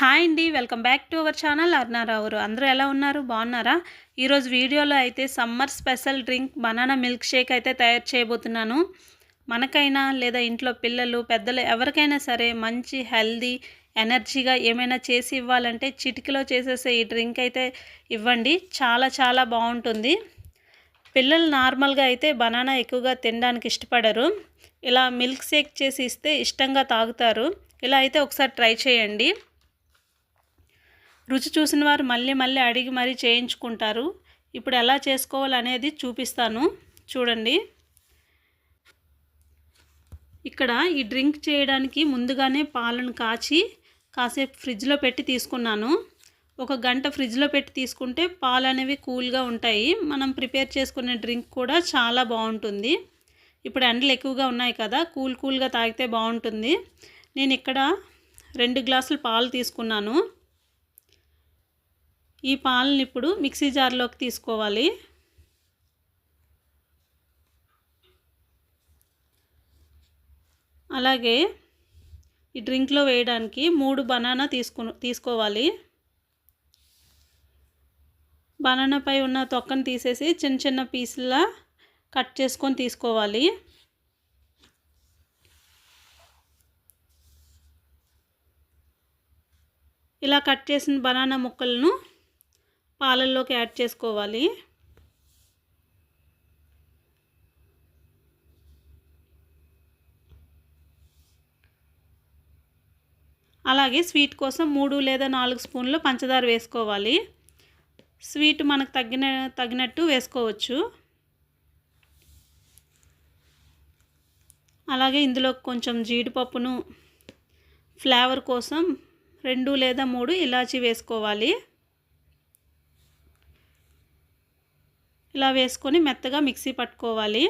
Hi అండి welcome back to our channel అర్నారావురు అందరూ ఎలా ఉన్నారు? బాగున్నారా? ఈరోజు వీడియోలో అయితే summer special drink banana milkshake అయితే తయారు చేయబోతున్నాను. మనకైనా లేదా ఇంట్లో పిల్లలు పెద్దలు ఎవరికైనా సరే మంచి హెల్దీ ఎనర్జీగా ఏమైనా చేసి ఇవ్వాలంటే చిటికలో చేసేసే ఈ డ్రింక్ అయితే ఇవ్వండి. చాలా చాలా బాగుంటుంది. పిల్లలు నార్మల్గా అయితే బనానా ఎక్కువగా తినడానికి ఇష్టపడరు. ఇలా మిల్క్ షేక్ చేసి ఇస్తే ఇష్టంగా తాగుతారు. ఇలా అయితే ఒకసారి ట్రై చేయండి. రుచి చూసిన వారు మళ్ళీ మళ్ళీ అడిగి మరీ చేయించుకుంటారు. ఇప్పుడు ఎలా చేసుకోవాలనేది చూపిస్తాను. చూడండి. ఇక్కడ ఈ డ్రింక్ చేయడానికి ముందుగానే పాలను కాచి కాసేపు ఫ్రిడ్జ్లో పెట్టి తీసుకున్నాను. ఒక గంట ఫ్రిడ్జ్లో పెట్టి తీసుకుంటే పాలు అనేవి కూల్గా ఉంటాయి. మనం ప్రిపేర్ చేసుకునే డ్రింక్ కూడా చాలా బాగుంటుంది. ఇప్పుడు ఎండలు ఎక్కువగా ఉన్నాయి కదా కూల్ కూల్గా తాగితే బాగుంటుంది. నేను ఇక్కడ రెండు గ్లాసులు పాలు తీసుకున్నాను. ఈ పాలను ఇప్పుడు మిక్సీ జార్లోకి తీసుకోవాలి. అలాగే ఈ డ్రింక్లో వేయడానికి మూడు బనానా తీసుకు తీసుకోవాలి. బనానాపై ఉన్న తొక్కను తీసేసి చిన్న చిన్న పీసులా కట్ చేసుకొని తీసుకోవాలి. ఇలా కట్ చేసిన బనానా ముక్కలను పాలల్లోకి యాడ్ చేసుకోవాలి. అలాగే స్వీట్ కోసం మూడు లేదా నాలుగు స్పూన్లు పంచదార వేసుకోవాలి. స్వీట్ మనకు తగ్గిన తగినట్టు వేసుకోవచ్చు. అలాగే ఇందులో కొంచెం జీడిపప్పును ఫ్లేవర్ కోసం రెండు లేదా మూడు ఇలాచి వేసుకోవాలి. ఇలా వేసుకొని మెత్తగా మిక్సీ పట్టుకోవాలి.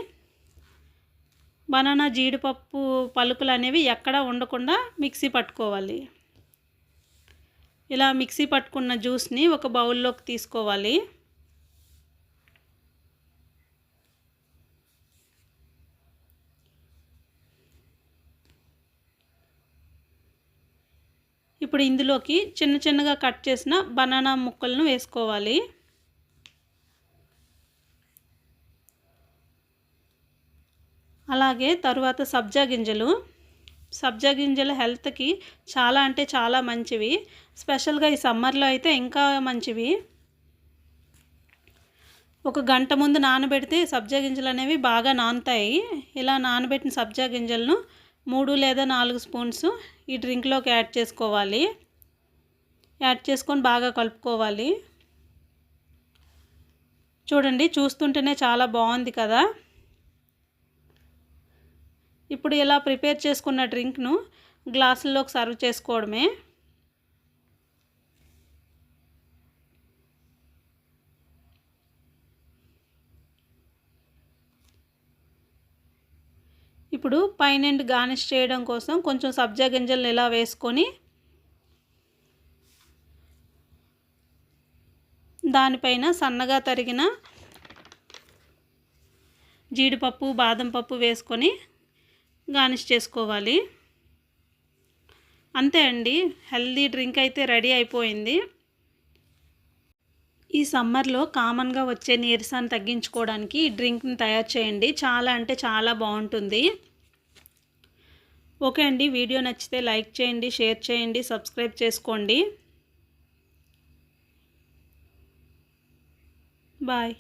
బనానా జీడిపప్పు పలుకులు అనేవి ఎక్కడ ఉండకుండా మిక్సీ పట్టుకోవాలి. ఇలా మిక్సీ పట్టుకున్న జ్యూస్ని ఒక బౌల్లోకి తీసుకోవాలి. ఇప్పుడు ఇందులోకి చిన్న చిన్నగా కట్ చేసిన బనానా ముక్కలను వేసుకోవాలి. అలాగే తరువాత సబ్జా గింజలు. సబ్జా గింజలు హెల్త్కి చాలా అంటే చాలా మంచివి. స్పెషల్గా ఈ సమ్మర్లో అయితే ఇంకా మంచివి. ఒక గంట ముందు నానబెడితే సబ్జా గింజలు అనేవి బాగా నానుతాయి. ఇలా నానబెట్టిన సబ్జా గింజలను మూడు లేదా నాలుగు స్పూన్స్ ఈ డ్రింక్లోకి యాడ్ చేసుకోవాలి. యాడ్ చేసుకొని బాగా కలుపుకోవాలి. చూడండి చూస్తుంటేనే చాలా బాగుంది కదా. ఇప్పుడు ఇలా ప్రిపేర్ చేసుకున్న డ్రింక్ను గ్లాసుల్లోకి సర్వ్ చేసుకోవడమే. ఇప్పుడు పైన గార్నిష్ చేయడం కోసం కొంచెం సబ్జా గింజలను ఇలా వేసుకొని దానిపైన సన్నగా తరిగిన జీడిపప్పు బాదం పప్పు వేసుకొని గార్నిష్ చేసుకోవాలి. అంతే అండి హెల్దీ డ్రింక్ అయితే రెడీ అయిపోయింది. ఈ సమ్మర్లో కామన్గా వచ్చే నీరసాన్ని తగ్గించుకోవడానికి ఈ డ్రింక్ని తయారు చేయండి. చాలా అంటే చాలా బాగుంటుంది. ఓకే అండి వీడియో నచ్చితే లైక్ చేయండి షేర్ చేయండి సబ్స్క్రైబ్ చేసుకోండి. బాయ్.